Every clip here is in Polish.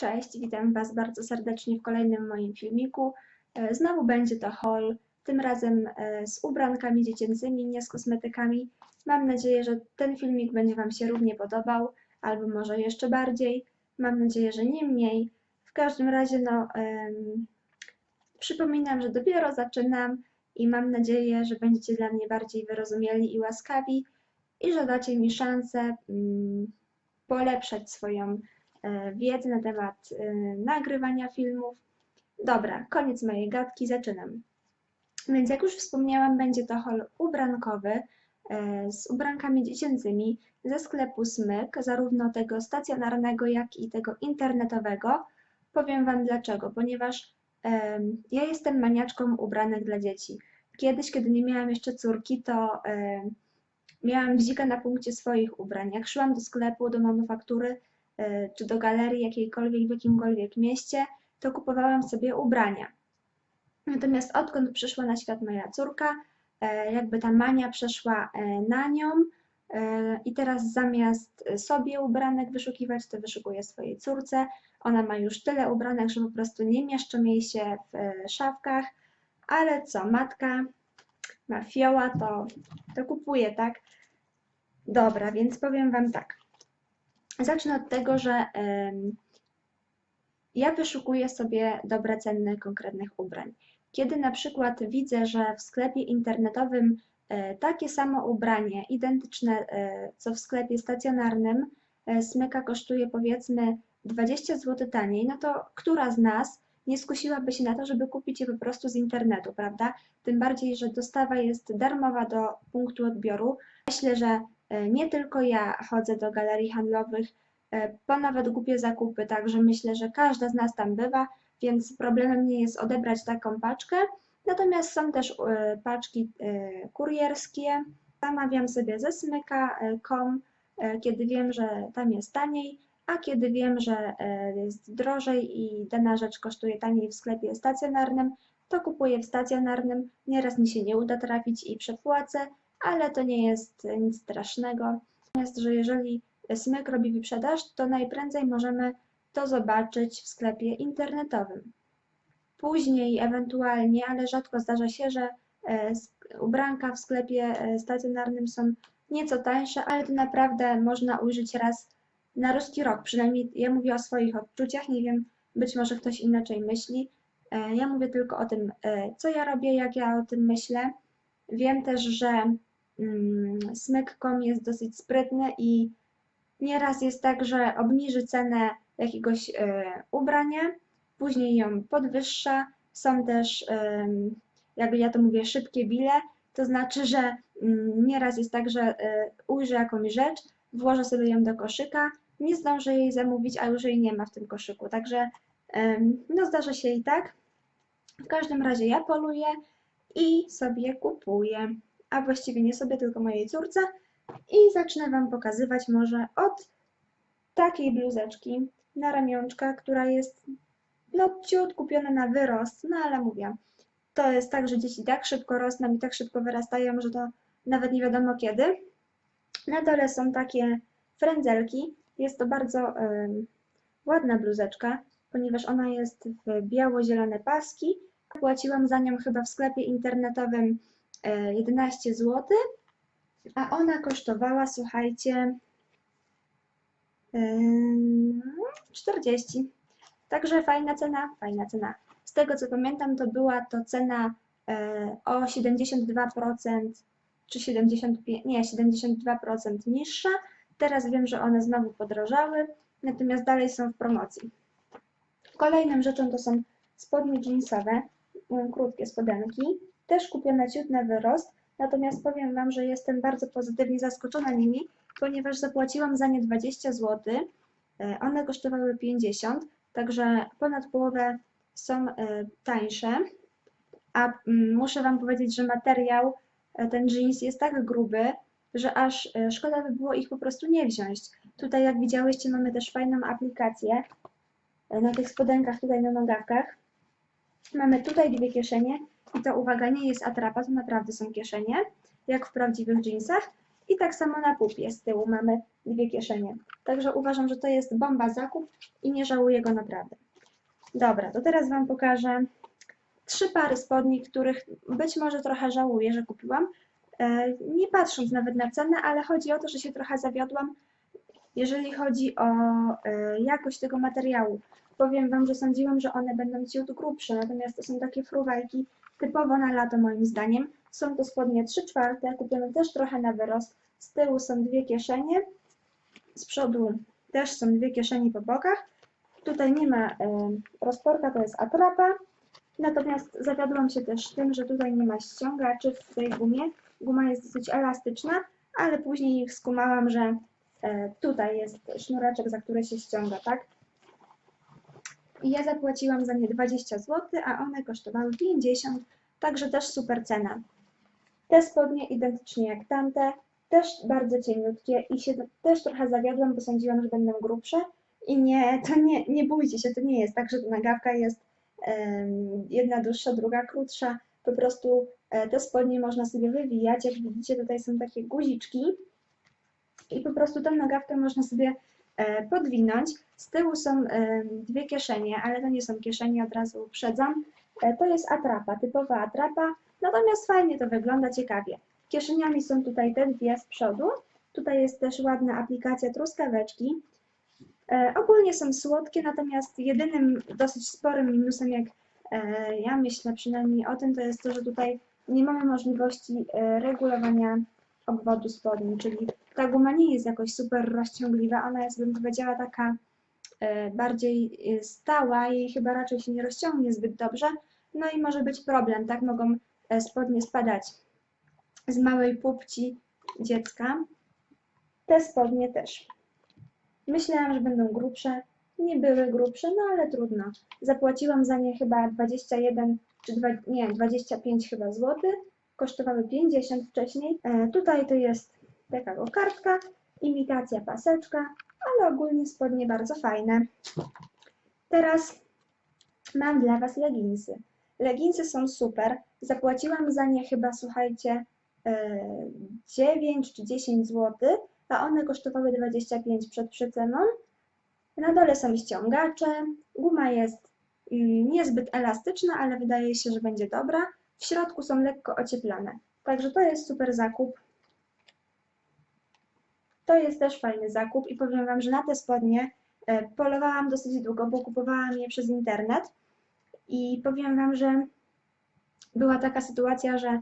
Cześć, witam Was bardzo serdecznie w kolejnym moim filmiku. E, Znowu będzie to haul, tym razem e, z ubrankami dziecięcymi, nie z kosmetykami. Mam nadzieję, że ten filmik będzie Wam się równie podobał, albo może jeszcze bardziej. Mam nadzieję, że nie mniej. W każdym razie, no, przypominam, że dopiero zaczynam i mam nadzieję, że będziecie dla mnie bardziej wyrozumiali i łaskawi i że dacie mi szansę mm, polepszać swoją e, wiedzę na temat e, nagrywania filmów. Dobra, koniec mojej gadki, zaczynam. Więc jak już wspomniałam, będzie to haul ubrankowy e, z ubrankami dziecięcymi ze sklepu Smyk, zarówno tego stacjonarnego, jak i tego internetowego. Powiem Wam dlaczego, ponieważ em, ja jestem maniaczką ubranek dla dzieci. Kiedyś, kiedy nie miałam jeszcze córki, to em, miałam bzika na punkcie swoich ubrań. Jak szłam do sklepu, do manufaktury czy do galerii jakiejkolwiek w jakimkolwiek mieście, to kupowałam sobie ubrania. Natomiast odkąd przyszła na świat moja córka, e, jakby ta mania przeszła e, na nią e, i teraz zamiast sobie ubranek wyszukiwać, to wyszukuję swojej córce. Ona ma już tyle ubranek, że po prostu nie mieszczą jej się w e, szafkach, ale co, matka ma fioła, to, to kupuje, tak? Dobra, więc powiem Wam tak. Zacznę od tego, że ja wyszukuję sobie dobre ceny konkretnych ubrań. Kiedy na przykład widzę, że w sklepie internetowym e, takie samo ubranie, identyczne e, co w sklepie stacjonarnym, e, smyka kosztuje powiedzmy 20 zł taniej, no to która z nas nie skusiłaby się na to, żeby kupić je po prostu z internetu, prawda? Tym bardziej, że dostawa jest darmowa do punktu odbioru. Myślę, że nie tylko ja chodzę do galerii handlowych, e, po nawet głupie zakupy, także myślę, że każda z nas tam bywa, więc problemem nie jest odebrać taką paczkę. Natomiast są też e, paczki e, kurierskie. Zamawiam sobie ze smyka.com, e, kiedy wiem, że tam jest taniej, a kiedy wiem, że e, jest drożej i dana rzecz kosztuje taniej w sklepie stacjonarnym, to kupuję w stacjonarnym. Nieraz mi się nie uda trafić i przepłacę, ale to nie jest nic strasznego. Natomiast, że jeżeli Smyk robi wyprzedaż, to najprędzej możemy to zobaczyć w sklepie internetowym. Później ewentualnie, ale rzadko zdarza się, że e, ubranka w sklepie e, stacjonarnym są nieco tańsze, ale to naprawdę można ujrzeć raz na ruski rok. Przynajmniej ja mówię o swoich odczuciach, nie wiem, być może ktoś inaczej myśli. E, Ja mówię tylko o tym, co ja robię, jak ja o tym myślę. Wiem też, że Smyk.com jest dosyć sprytny i nieraz jest tak, że obniży cenę jakiegoś e, ubrania, później ją podwyższa. Są też, em, jakby ja to mówię, szybkie bile, to znaczy, że mm, nieraz jest tak, że e, ujrzę jakąś rzecz, włożę sobie ją do koszyka, nie zdążę jej zamówić, a już jej nie ma w tym koszyku. Także no zdarza się i tak. W każdym razie ja poluję i sobie kupuję, a właściwie nie sobie, tylko mojej córce. I zacznę Wam pokazywać może od takiej bluzeczki na ramionczka, która jest no ciut kupiona na wyrost, no ale mówię, to jest tak, że dzieci tak szybko rosną i tak szybko wyrastają, że to nawet nie wiadomo kiedy. Na dole są takie frędzelki. Jest to bardzo em, ładna bluzeczka, ponieważ ona jest w biało-zielone paski. Płaciłam za nią chyba w sklepie internetowym 11 zł, a ona kosztowała, słuchajcie, em, 40. Także fajna cena, fajna cena. Z tego co pamiętam, to była to cena e, o 72% czy 75, nie, 72% niższa. Teraz wiem, że one znowu podrożały, natomiast dalej są w promocji. Kolejną rzeczą to są spodnie jeansowe, mm, krótkie spodenki, też kupione ciut na wyrost, natomiast powiem Wam, że jestem bardzo pozytywnie zaskoczona nimi, ponieważ zapłaciłam za nie 20 zł, e, one kosztowały 50, także ponad połowę są e, tańsze, a mm, muszę Wam powiedzieć, że materiał e, ten jeans jest tak gruby, że aż szkoda by było ich po prostu nie wziąć. Tutaj jak widziałyście mamy też fajną aplikację na tych spodenkach, tutaj na nogawkach. Mamy tutaj dwie kieszenie i to uwaga, nie jest atrapa, to naprawdę są kieszenie, jak w prawdziwych jeansach. I tak samo na pupie z tyłu mamy dwie kieszenie. Także uważam, że to jest bomba zakup i nie żałuję go naprawdę. Dobra, to teraz Wam pokażę trzy pary spodni, których być może trochę żałuję, że kupiłam. E, Nie patrząc nawet na cenę, ale chodzi o to, że się trochę zawiodłam, jeżeli chodzi o e, jakość tego materiału. Powiem Wam, że sądziłam, że one będą ciut grubsze, natomiast to są takie fruwajki typowo na lato moim zdaniem. Są to spodnie 3 czwarte, kupione też trochę na wyrost. Z tyłu są dwie kieszenie, z przodu też są dwie kieszenie po bokach. Tutaj nie ma e, rozporka, to jest atrapa. Natomiast zawiodłam się też tym, że tutaj nie ma ściągaczy w tej gumie. Guma jest dosyć elastyczna, ale później skumałam, że e, tutaj jest sznureczek, za który się ściąga, tak? I ja zapłaciłam za nie 20 zł, a one kosztowały 50, także też super cena. Te spodnie identycznie jak tamte, też bardzo cieniutkie i się też trochę zawiodłam, bo sądziłam, że będą grubsze. I nie, to nie, nie bójcie się, to nie jest tak, że nagawka jest em, jedna dłuższa, druga krótsza. Po prostu e, te spodnie można sobie wywijać. Jak widzicie, tutaj są takie guziczki i po prostu tę nagawkę można sobie e, podwinąć. Z tyłu są em, dwie kieszenie, ale to nie są kieszenie, od razu uprzedzam. E, To jest atrapa, typowa atrapa, natomiast fajnie to wygląda, ciekawie. Kieszeniami są tutaj te dwie z przodu. Tutaj jest też ładna aplikacja truskaweczki. E, ogólnie są słodkie, natomiast jedynym dosyć sporym minusem, jak e, ja myślę przynajmniej o tym, to jest to, że tutaj nie mamy możliwości e, regulowania obwodu spodni, czyli ta guma nie jest jakoś super rozciągliwa, ona jest, bym powiedziała, taka e, bardziej e, stała i chyba raczej się nie rozciągnie zbyt dobrze, no i może być problem, tak? Mogą e, spodnie spadać z małej pupci dziecka. Te spodnie też. Myślałam, że będą grubsze. Nie były grubsze, no ale trudno. Zapłaciłam za nie chyba 21 czy dwa, nie, 25 chyba złotych. Kosztowały 50 wcześniej. E, tutaj to jest taka kokardka, imitacja paseczka, ale ogólnie spodnie bardzo fajne. Teraz mam dla Was leginsy. Leginsy są super. Zapłaciłam za nie chyba, słuchajcie, e, 9 czy 10 zł, a one kosztowały 25 przed przeceną. Na dole są ściągacze, guma jest mm, niezbyt elastyczna, ale wydaje się, że będzie dobra. W środku są lekko ocieplane, także to jest super zakup. To jest też fajny zakup i powiem Wam, że na te spodnie e, polowałam dosyć długo, bo kupowałam je przez internet i powiem Wam, że była taka sytuacja, że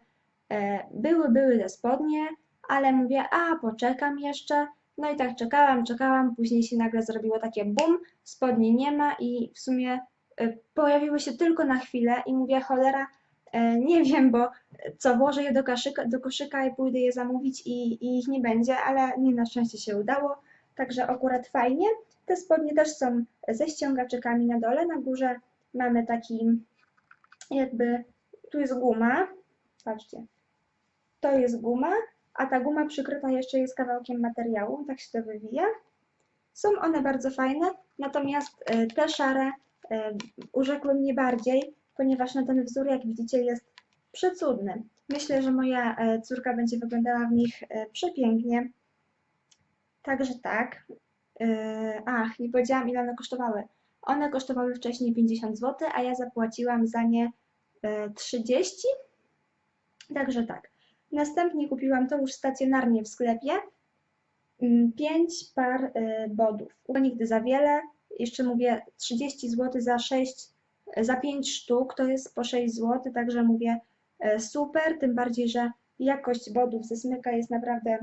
e, były, były te spodnie, ale mówię, a poczekam jeszcze. No i tak czekałam, czekałam, później się nagle zrobiło takie bum, spodni nie ma i w sumie y, pojawiły się tylko na chwilę i mówię, cholera, e, nie wiem, bo co, włożę je do koszyka, do koszyka i pójdę je zamówić i, i ich nie będzie, ale nie na szczęście się udało, także akurat fajnie. Te spodnie też są ze ściągaczykami na dole, na górze mamy taki jakby, tu jest guma, patrzcie, to jest guma, a ta guma przykryta jeszcze jest kawałkiem materiału, tak się to wywija. Są one bardzo fajne, natomiast e, te szare e, urzekły mnie bardziej, ponieważ no ten wzór, jak widzicie, jest przecudny. Myślę, że moja e, córka będzie wyglądała w nich e, przepięknie. Także tak. E, Ach, nie powiedziałam, ile one kosztowały. One kosztowały wcześniej 50 zł, a ja zapłaciłam za nie e, 30. Także tak. Następnie kupiłam to już stacjonarnie w sklepie. 5 par y, bodów. To nigdy za wiele. Jeszcze mówię 30 zł za 6, za 5 sztuk, to jest po 6 zł, także mówię e, super, tym bardziej, że jakość bodów ze smyka jest naprawdę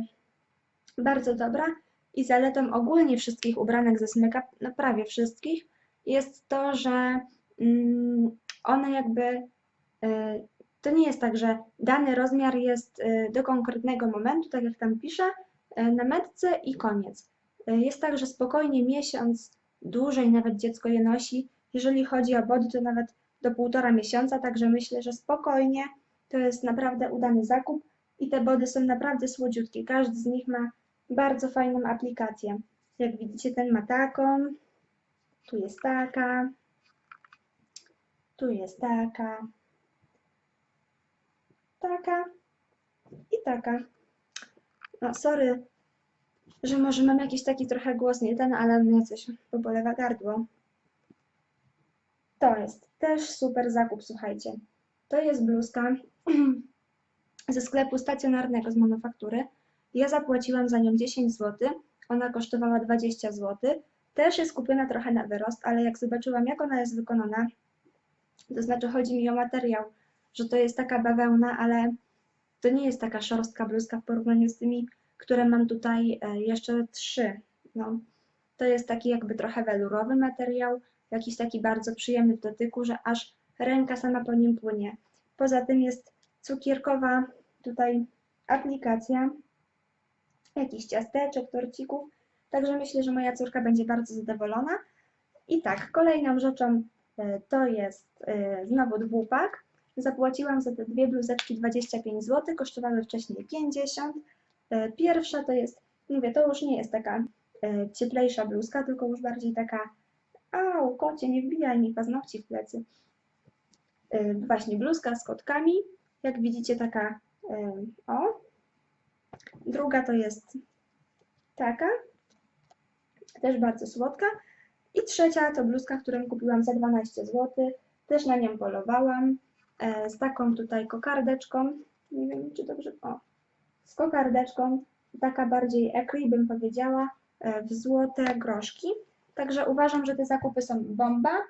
bardzo dobra i zaletą ogólnie wszystkich ubranek ze smyka, no prawie wszystkich, jest to, że mm, one jakby e, to nie jest tak, że dany rozmiar jest y, do konkretnego momentu, tak jak tam pisze, y, na metce i koniec. Jest tak, że spokojnie miesiąc, dłużej nawet dziecko je nosi. Jeżeli chodzi o body, to nawet do półtora miesiąca, także myślę, że spokojnie to jest naprawdę udany zakup i te body są naprawdę słodziutkie. Każdy z nich ma bardzo fajną aplikację. Jak widzicie, ten ma taką, tu jest taka, tu jest taka, taka i taka. No, sorry, że może mam jakiś taki trochę głos nie ten, ale mnie coś pobolewa gardło. To jest też super zakup, słuchajcie. To jest bluzka ze sklepu stacjonarnego z manufaktury. Ja zapłaciłam za nią 10 zł, ona kosztowała 20 zł. Też jest kupiona trochę na wyrost, ale jak zobaczyłam, jak ona jest wykonana, to znaczy chodzi mi o materiał, że to jest taka bawełna, ale to nie jest taka szorstka bluzka w porównaniu z tymi, które mam tutaj e, jeszcze trzy. No, to jest taki jakby trochę welurowy materiał, jakiś taki bardzo przyjemny w dotyku, że aż ręka sama po nim płynie. Poza tym jest cukierkowa tutaj aplikacja, jakichś ciasteczek, torcików, także myślę, że moja córka będzie bardzo zadowolona. I tak, kolejną rzeczą e, to jest e, znowu dwupak. Zapłaciłam za te dwie bluzeczki 25 zł, kosztowały wcześniej 50. E, Pierwsza to jest, mówię, to już nie jest taka cieplejsza bluzka, tylko już bardziej taka, au, kocie, nie wbijaj mi paznokci w plecy. E, Właśnie bluzka z kotkami, jak widzicie taka, e, o. Druga to jest taka, też bardzo słodka. I trzecia to bluzka, którą kupiłam za 12 zł, też na nią polowałam, e, z taką tutaj kokardeczką, nie wiem czy dobrze, o, z kokardeczką, taka bardziej ecri bym powiedziała, w złote groszki. Także uważam, że te zakupy są bomba.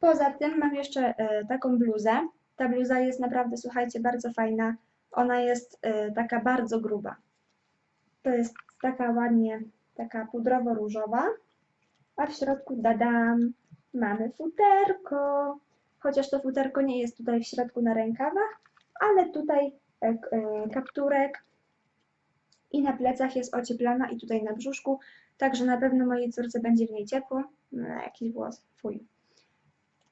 Poza tym mam jeszcze e, taką bluzę. Ta bluza jest naprawdę, słuchajcie, bardzo fajna. Ona jest e, taka bardzo gruba. To jest taka ładnie, taka pudrowo-różowa. A w środku, dadam, mamy futerko. Chociaż to futerko nie jest tutaj w środku na rękawach, ale tutaj e, kapturek i na plecach jest ocieplana i tutaj na brzuszku, także na pewno mojej córce będzie w niej ciepło. No, jakiś włos, fuj.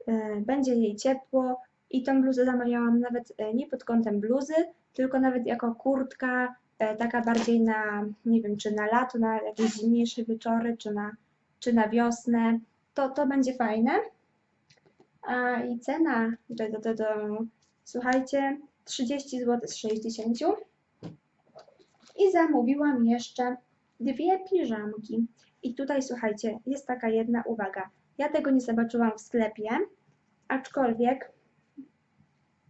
E, Będzie jej ciepło i tą bluzę zamawiałam nawet e, nie pod kątem bluzy, tylko nawet jako kurtka, e, taka bardziej na, nie wiem, czy na lato, na jakieś zimniejsze wieczory, czy na, czy na wiosnę. To, to będzie fajne. A i cena, do, do, do, do, słuchajcie, 30 zł z 60. I zamówiłam jeszcze dwie piżamki. I tutaj słuchajcie, jest taka jedna uwaga. Ja tego nie zobaczyłam w sklepie, aczkolwiek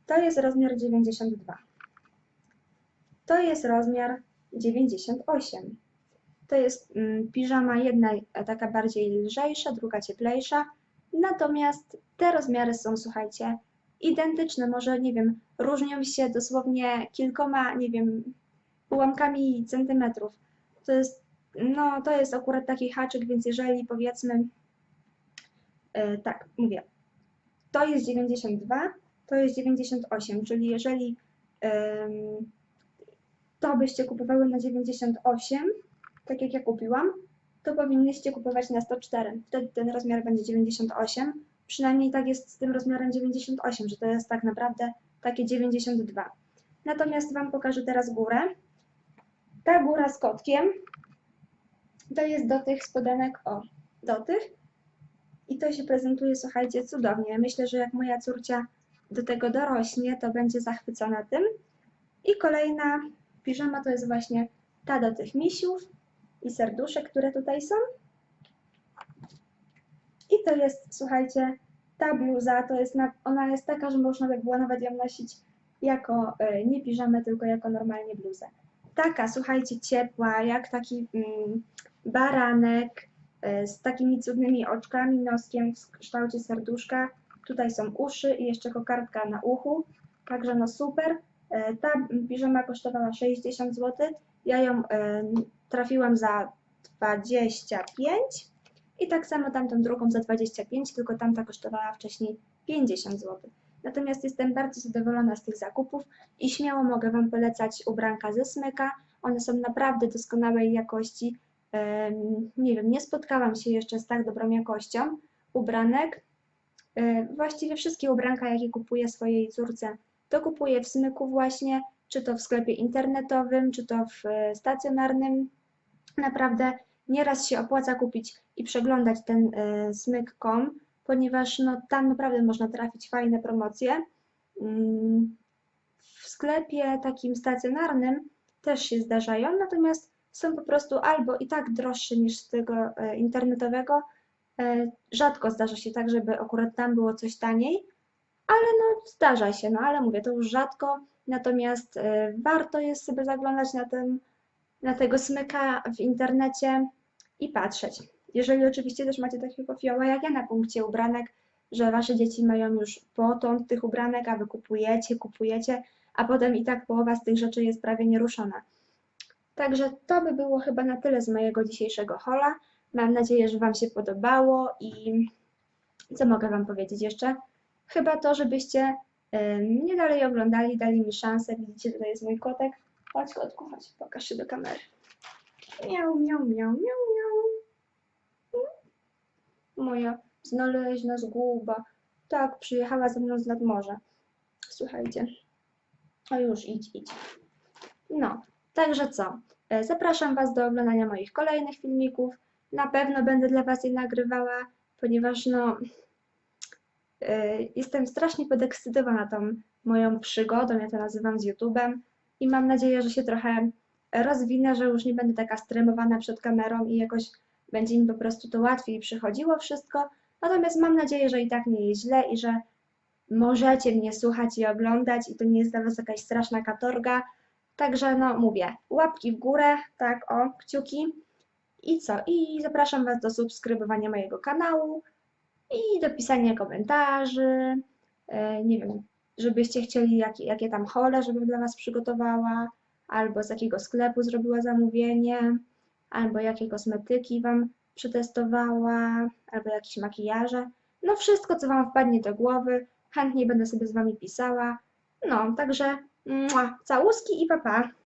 to jest rozmiar 92. To jest rozmiar 98. To jest mm, piżama jedna e, taka bardziej lżejsza, druga cieplejsza. Natomiast te rozmiary są, słuchajcie, identyczne. Może, nie wiem, różnią się dosłownie kilkoma, nie wiem, ułamkami centymetrów. To jest, no, to jest akurat taki haczyk, więc jeżeli powiedzmy, e, tak, mówię, to jest 92, to jest 98, czyli jeżeli em, to byście kupowały na 98, tak jak ja kupiłam, to powinnyście kupować na 104. Wtedy ten rozmiar będzie 98. Przynajmniej tak jest z tym rozmiarem 98, że to jest tak naprawdę takie 92. Natomiast Wam pokażę teraz górę. Ta góra z kotkiem to jest do tych spodenek, o, do tych. I to się prezentuje, słuchajcie, cudownie. Myślę, że jak moja córcia do tego dorośnie, to będzie zachwycona tym. I kolejna piżama to jest właśnie ta do tych misiów i serduszek, które tutaj są. I to jest, słuchajcie, ta bluza, to jest na, ona jest taka, że można by było nawet ją nosić jako e, nie piżamę, tylko jako normalnie bluzę. Taka, słuchajcie, ciepła, jak taki mm, baranek e, z takimi cudnymi oczkami, noskiem w kształcie serduszka. Tutaj są uszy i jeszcze kokardka na uchu, także no super. E, Ta piżama kosztowała 60 zł, ja ją e, trafiłam za 25 i tak samo tamtą drugą za 25, tylko tamta kosztowała wcześniej 50 zł. Natomiast jestem bardzo zadowolona z tych zakupów i śmiało mogę Wam polecać ubranka ze smyka. One są naprawdę doskonałej jakości. Nie wiem, nie spotkałam się jeszcze z tak dobrą jakością ubranek. Właściwie wszystkie ubranka, jakie kupuję swojej córce, to kupuję w smyku właśnie, czy to w sklepie internetowym, czy to w e, stacjonarnym. Naprawdę nieraz się opłaca kupić i przeglądać ten e, smyk.com, ponieważ no, tam naprawdę można trafić fajne promocje. Mm, W sklepie takim stacjonarnym też się zdarzają, natomiast są po prostu albo i tak droższe niż z tego e, internetowego. E, Rzadko zdarza się tak, żeby akurat tam było coś taniej, ale no zdarza się, no ale mówię, to już rzadko, natomiast e, warto jest sobie zaglądać na, ten, na tego smyka w internecie i patrzeć. Jeżeli oczywiście też macie takiego fioła jak ja na punkcie ubranek, że wasze dzieci mają już potąd tych ubranek, a wy kupujecie, kupujecie, a potem i tak połowa z tych rzeczy jest prawie nieruszona. Także to by było chyba na tyle z mojego dzisiejszego hola. Mam nadzieję, że Wam się podobało i co mogę Wam powiedzieć jeszcze? Chyba to, żebyście mnie dalej oglądali, dali mi szansę. Widzicie, tutaj jest mój kotek. Chodź kotku, chodź, pokaż się do kamery. Miau, miau, miau, miau, miau. Moja znaleźna zguba. Tak, przyjechała ze mną z nad morza. Słuchajcie. O już, idź, idź. No, także co? E, Zapraszam Was do oglądania moich kolejnych filmików. Na pewno będę dla Was je nagrywała, ponieważ no, e, jestem strasznie podekscytowana tą moją przygodą, ja to nazywam z YouTube'em i mam nadzieję, że się trochę rozwinę, że już nie będę taka stremowana przed kamerą i jakoś będzie mi po prostu to łatwiej przychodziło wszystko. Natomiast mam nadzieję, że i tak nie jest źle i że możecie mnie słuchać i oglądać i to nie jest dla Was jakaś straszna katorga. Także no mówię, łapki w górę, tak o, kciuki. I co? I zapraszam Was do subskrybowania mojego kanału i do pisania komentarzy. E, nie wiem, żebyście chcieli, jakie, jakie tam hole, żebym dla Was przygotowała, albo z jakiego sklepu zrobiła zamówienie, albo jakie kosmetyki Wam przetestowała, albo jakieś makijaże. No wszystko, co Wam wpadnie do głowy, chętnie będę sobie z Wami pisała. No, także mua, całuski i papa. Pa.